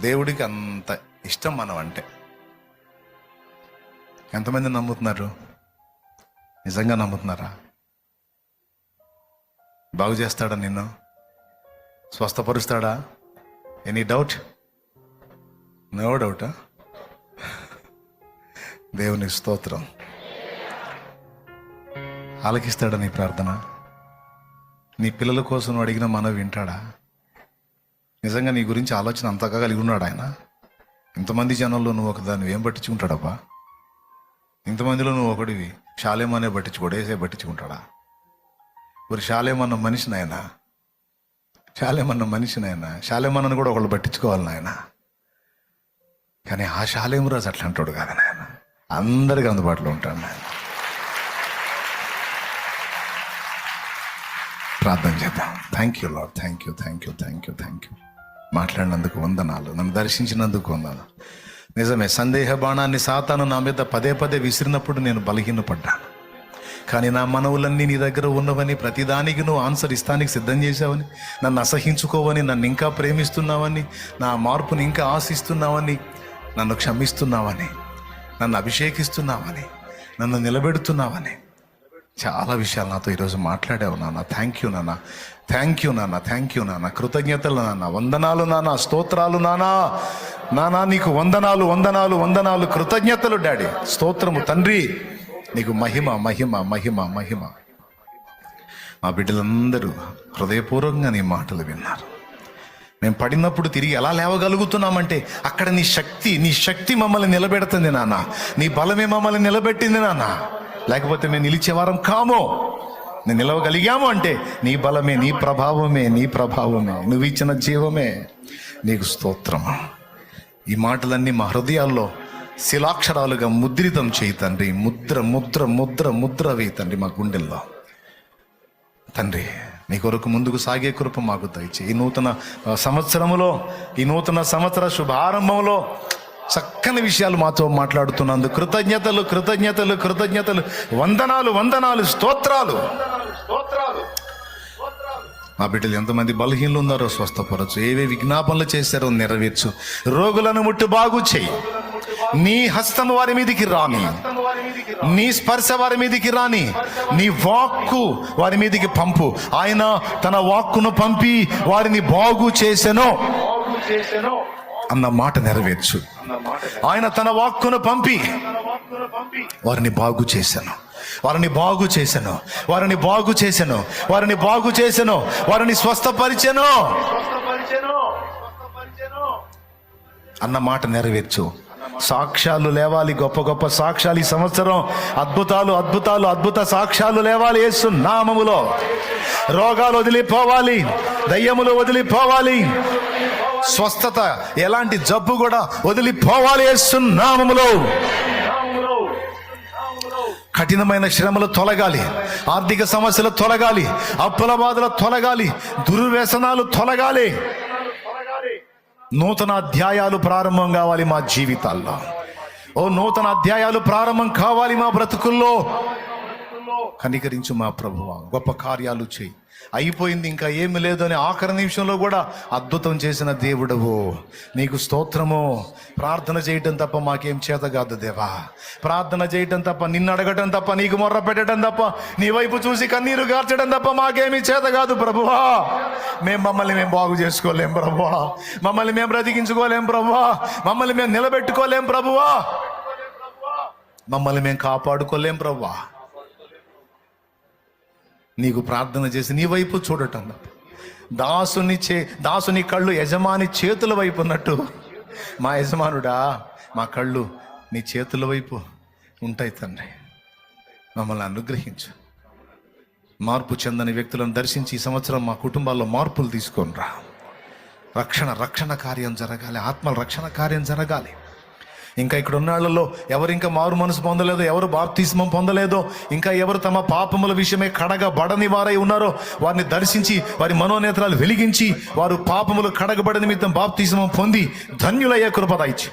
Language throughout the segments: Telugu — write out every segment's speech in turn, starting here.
దేవుడికి అంత ఇష్టం మనం అంటే ఎంతమంది నమ్ముతున్నారు? నిజంగా నమ్ముతున్నారా? బాగు చేస్తాడా నిన్ను? స్వస్థపరుస్తాడా? Any doubt? నో డౌటా? దేవుని స్తోత్రం. ఆలకిస్తాడా నీ ప్రార్థన? నీ పిల్లల కోసం అడిగిన మనవి వింటాడా? నిజంగా నీ గురించి ఆలోచన అంతగా కలిగి ఉన్నాడు ఆయన. ఇంతమంది జనంలో నువ్వు ఒకదాన్ని ఏం పట్టించుకుంటాడబ్బా? ఇంతమందిలో నువ్వు ఒకడివి శాలేమనే పట్టించుకోడు ఏసే పట్టించుకుంటాడా? మరి శాలేమన్న మనిషి ఆయన శాలేమన్న మనిషి ఆయన శాలేమన్నను కూడా ఒకళ్ళు పట్టించుకోవాలి నాయన? కానీ ఆ శాలేమురాజు అట్లా అంటాడు కదా నాయన. అందరికి అందుబాటులో ఉంటాడు నాయన. ప్రార్థన చేద్దాం. Thank you lord thank you thank you thank you thank you మాట్లాడినందుకు వందనాలు నన్ను దర్శించినందుకు వందనాలు. నిజమే సందేహ బాణాన్ని సాతాను నా మీద పదే పదే విసిరినప్పుడు నేను బలహీనపడ్డాను. కానీ నా మనవులన్నీ నీ దగ్గర ఉన్నవని ప్రతిదానికి నువ్వు ఆన్సర్ ఇస్తానికి సిద్ధం చేశావని నన్ను అసహించుకోవని నన్ను ఇంకా ప్రేమిస్తున్నావని నా మార్పుని ఇంకా ఆశిస్తున్నావని నన్ను క్షమిస్తున్నావని నన్ను అభిషేకిస్తున్నావని నన్ను నిలబెడుతున్నావని చాలా విషయాలు నాతో ఈరోజు మాట్లాడావు నాన్న. థ్యాంక్ యూ నాన్న. థ్యాంక్ యూ నాన్న. థ్యాంక్ యూ నాన్న. కృతజ్ఞతలు నాన్న. వందనాలు నాన్న. స్తోత్రాలు నానా నానా నీకు వందనాలు వందనాలు వందనాలు. కృతజ్ఞతలు డాడీ. స్తోత్రము తండ్రి. నీకు మహిమ మహిమ మహిమ మహిమ. మా బిడ్డలందరూ హృదయపూర్వకంగా నీ మాటలు విన్నారు. మేము పడినప్పుడు తిరిగి ఎలా లేవగలుగుతున్నామంటే అక్కడ నీ శక్తి నీ శక్తి మమ్మల్ని నిలబెడుతుంది నాన్న. నీ బలమే మమ్మల్ని నిలబెట్టింది నాన్న. లేకపోతే మేము నిలిచేవారం కామో. నిలవగలిగాము అంటే నీ బలమే నీ ప్రభావమే నీ ప్రభావమే నువ్వు ఇచ్చిన జీవమే నీకు స్తోత్రం. ఈ మాటలన్నీ మా హృదయాల్లో శిలాక్షరాలుగా ముద్రితం చేయి తండ్రి. ముద్ర ముద్ర ముద్ర ముద్ర వేయి తండ్రి మా గుండెల్లో. తండ్రి నీ కొరకు ముందుకు సాగే కృప మాకు దయచే ఈ నూతన సంవత్సరములో ఈ నూతన సంవత్సర శుభారంభంలో చక్కని విషయాలు మాతో మాట్లాడుతున్నందు కృతజ్ఞతలు కృతజ్ఞతలు కృతజ్ఞతలు. వందనాలు వందనాలు స్తోత్రాలు. ఆ బిడ్డలు ఎంతమంది బలహీనలు ఉన్నారో స్వస్థపరచు. ఏవే విజ్ఞాపనలు చేశారో నెరవేర్చు. రోగులను ముట్టు బాగు చేయి. నీ హస్తం వారి మీదికి రాని నీ స్పర్శ వారి మీదికి రాని నీ వాక్కు వారి మీదికి పంపు. ఆయన తన వాక్కును పంపి వారిని బాగు చేసెను. అన్న మాట నెరవేర్చు. ఆయన తన వాక్కును పంపి. వారిని బాగు చేశాను. వారిని బాగు చేశాను. వారిని బాగు చేశాను. వారిని బాగు చేశాను. వారిని స్వస్థపరిచాను. అన్న మాట నెరవేర్చు. సాక్ష్యాలు లేవాలి. గొప్ప గొప్ప సాక్ష్యాలు ఈ సంవత్సరం. అద్భుతాలు అద్భుతాలు అద్భుత సాక్ష్యాలు లేవాలి యేసు నామములో. రోగాలు వదిలిపోవాలి. దయ్యములు వదిలిపోవాలి. స్వస్థత ఎలాంటి జబ్బు కూడా వదిలిపోవాలి నామములో. కఠినమైన శ్రమలు తొలగాలి ఆర్థిక సమస్యలు తొలగాలి అప్పుల బాధలు తొలగాలి దుర్వ్యసనాలు తొలగాలి. నూతన అధ్యాయాలు ప్రారంభం కావాలి మా జీవితాల్లో. ఓ నూతన అధ్యాయాలు ప్రారంభం కావాలి మా బ్రతుకుల్లో. కనికరించు మా ప్రభువ. గొప్ప కార్యాలు చేయి. అయిపోయింది ఇంకా ఏమి లేదు అని ఆఖరి నిమిషంలో కూడా అద్భుతం చేసిన దేవుడవు. నీకు స్తోత్రము. ప్రార్థన చేయటం తప్ప మాకేం చేత కాదు దేవా. ప్రార్థన చేయటం తప్ప నిన్ను అడగటం తప్ప నీకు మొర్ర పెట్టడం తప్ప నీ వైపు చూసి కన్నీరు గార్చడం తప్ప మాకేమీ చేత కాదు ప్రభువా. మేము మమ్మల్ని మేము బాగు చేసుకోలేం ప్రభువా. మమ్మల్ని మేము బ్రతికించుకోలేం ప్రభువా. మమ్మల్ని మేము నిలబెట్టుకోలేం ప్రభువా. మమ్మల్ని మేము కాపాడుకోలేం ప్రభువా. నీకు ప్రార్థన చేసి నీ వైపు చూడటం. దాసుని చే దాసుని కళ్ళు యజమాని చేతుల వైపు ఉన్నట్టు. మా యజమానుడా మా కళ్ళు నీ చేతుల వైపు ఉంటాయి తండ్రి. మమ్మల్ని అనుగ్రహించు. మార్పు చెందని వ్యక్తులను దర్శించి ఈ సంవత్సరం మా కుటుంబాల్లో మార్పులు తీసుకొని రా. రక్షణ రక్షణ కార్యం జరగాలి. ఆత్మల రక్షణ కార్యం జరగాలి. ఇంకా ఇక్కడ ఉన్న వాళ్ళలో ఎవరు ఇంకా మారు మనసు పొందలేదో ఎవరు బాప్తిస్మం పొందలేదో ఇంకా ఎవరు తమ పాపముల విషయమే కడగబడని వారై ఉన్నారో వారిని దర్శించి వారి మనోనేత్రాలు వెలిగించి వారు పాపములు కడగబడని నిమిత్తం బాప్తిస్మం పొంది ధన్యులయ్యే కృప దయచి.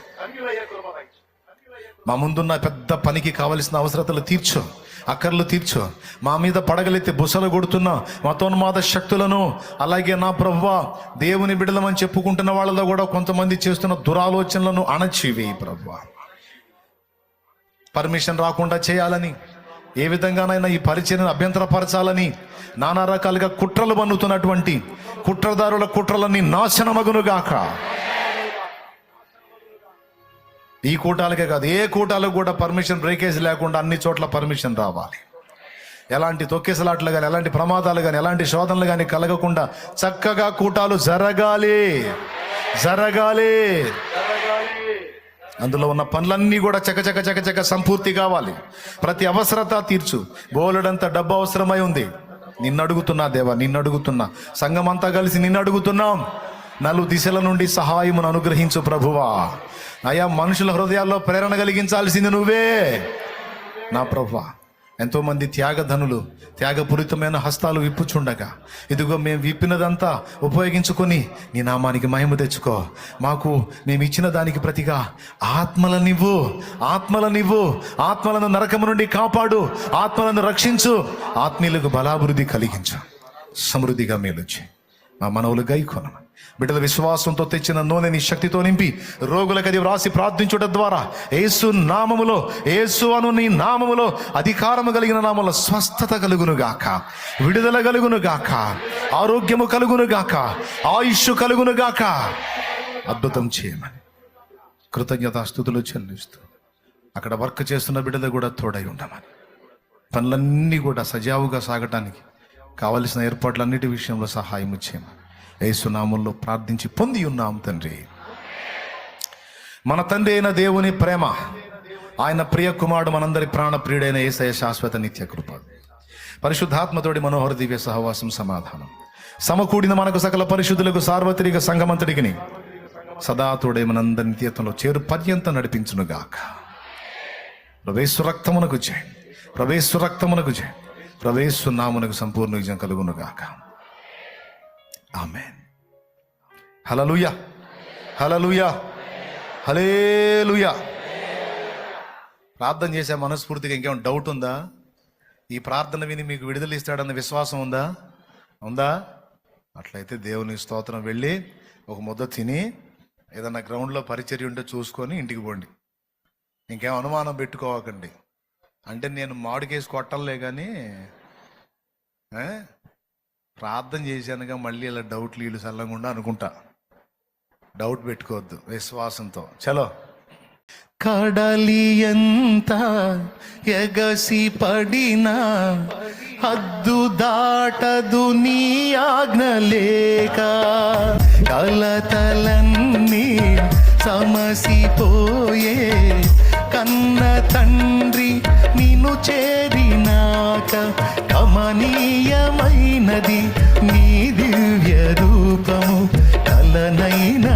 మా ముందున్న పెద్ద పనికి కావలసిన అవసరతలు తీర్చు అక్కర్లు తీర్చు. మా మీద పడగలైతే బుసలు కొడుతున్న మతోన్మాద శక్తులను అలాగే నా ప్రవ్వ దేవుని బిడలమని చెప్పుకుంటున్న వాళ్ళలో కూడా కొంతమంది చేస్తున్న దురాలోచనలను అణచివేయి ప్రవ్వ. పర్మిషన్ రాకుండా చేయాలని ఏ విధంగానైనా ఈ పరిచయను అభ్యంతరపరచాలని నానా రకాలుగా కుట్రలు పన్నుతున్నటువంటి కుట్రదారుల కుట్రలన్నీ నాశనమగునుగాక. ఈ కూటాలకే కాదు ఏ కూటాలకు కూడా పర్మిషన్ బ్రేకేజ్ లేకుండా అన్ని చోట్ల పర్మిషన్ రావాలి. ఎలాంటి తొక్కేసలాట్లు కానీ ఎలాంటి ప్రమాదాలు కానీ ఎలాంటి శోధనలు కానీ కలగకుండా చక్కగా కూటాలు జరగాలి. జరగాలి. అందులో ఉన్న పనులన్నీ కూడా చకచక చకచక సంపూర్తి కావాలి. ప్రతి అవసరత తీర్చు. బోలెడంత డబ్బు అవసరమై ఉంది. నిన్ను అడుగుతున్నా దేవా నిన్ను అడుగుతున్నా సంఘం అంతా కలిసి నిన్ను అడుగుతున్నాం నలు దిశల నుండి సహాయమును అనుగ్రహించు ప్రభువా. అయ్యా మనుషుల హృదయాల్లో ప్రేరణ కలిగించాల్సింది నువ్వే. నా ప్రభా ఎంతోమంది త్యాగధనులు త్యాగపూరితమైన హస్తాలు విప్పుచుండగా ఇదిగో మేము విప్పినదంతా ఉపయోగించుకొని నీ నామానికి మహిమ తెచ్చుకో. మాకు మేము ఇచ్చిన దానికి ప్రతిగా ఆత్మలనివ్వు ఆత్మలనివ్వు ఆత్మలను నరకము నుండి కాపాడు ఆత్మలను రక్షించు ఆత్మీయులకు బలాభివృద్ధి కలిగించు సమృద్ధిగా మేలొచ్చి మా మనవులు గైకొనము బిడ్డల విశ్వాసంతో తెచ్చిన నూనె నీ శక్తితో నింపి రోగులకు అది వ్రాసి ప్రార్థించుట ద్వారా ఏసు నామములో ఏసు అను నీ నామములో అధికారము కలిగిన నామములో స్వస్థత కలుగునుగాక విడుదల కలుగునుగాక ఆరోగ్యము కలుగునుగాక ఆయుష్ కలుగునుగాక. అద్భుతం చేయమని కృతజ్ఞతాస్థుతులు చెల్లిస్తూ అక్కడ వర్క్ చేస్తున్న బిడ్డలు కూడా తోడై ఉండమని. పనులన్నీ కూడా సజావుగా సాగటానికి కావలసిన ఏర్పాట్లన్నిటి విషయంలో సహాయం చేయమని. యేసునామంలో ప్రార్థించి పొంది ఉన్నాం తండ్రి. మన తండ్రి అయిన దేవుని ప్రేమ ఆయన ప్రియ కుమారుడు మనందరి ప్రాణ ప్రియుడైన ఏసయ శాశ్వత నిత్య కృప. పరిశుద్ధాత్మతోడి మనోహర దివ్య సహవాసం సమాధానం. సమకూడిన మనకు సకల పరిశుద్ధులకు సార్వత్రిక సంఘమంతటికి సదాతోడే మనందరి నిత్యత్వంలో చేరు పర్యంతం నడిపించునుగాక. ప్రవేశు రక్తమునకు జయ. ప్రవేశు రక్తమునకు సంపూర్ణ విజయం కలుగునుగాక. ఆమె హలలుయ హలలుయ హలేలుయ ప్రార్థన చేసే మనస్ఫూర్తిగా ఇంకేమైనా డౌట్ ఉందా? ఈ ప్రార్థన విని మీకు విడుదల ఇస్తాడన్న విశ్వాసం ఉందా? ఉందా? అట్లయితే దేవుని స్తోత్రం వెళ్ళి ఒక ముద్ద తిని ఏదన్నా గ్రౌండ్లో పరిచర్య ఉంటే చూసుకొని ఇంటికి పోండి. ఇంకేం అనుమానం పెట్టుకోవకండి. అంటే నేను మామిడికేసి కొట్టలే కానీ ప్రార్థన చేశానుగా మళ్ళీ ఇలా డౌట్లు వీళ్ళు చల్లకుండా అనుకుంటా. డౌట్ పెట్టుకోవద్దు విశ్వాసంతో. చలో. కడలి ఎంత ఎగసి పడినా హద్దు దాటదు నీ ఆజ్ఞ లేక కలతలన్నీ సమసిపోయే కన్న తండ్రి నిన్ను చేరినాక కమనీయమైనది నీ దివ్య రూపము కలనైనా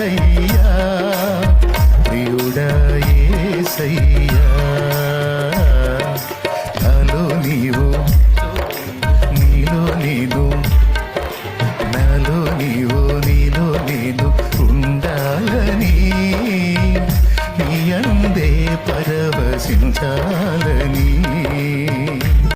హృదయాశయ్యా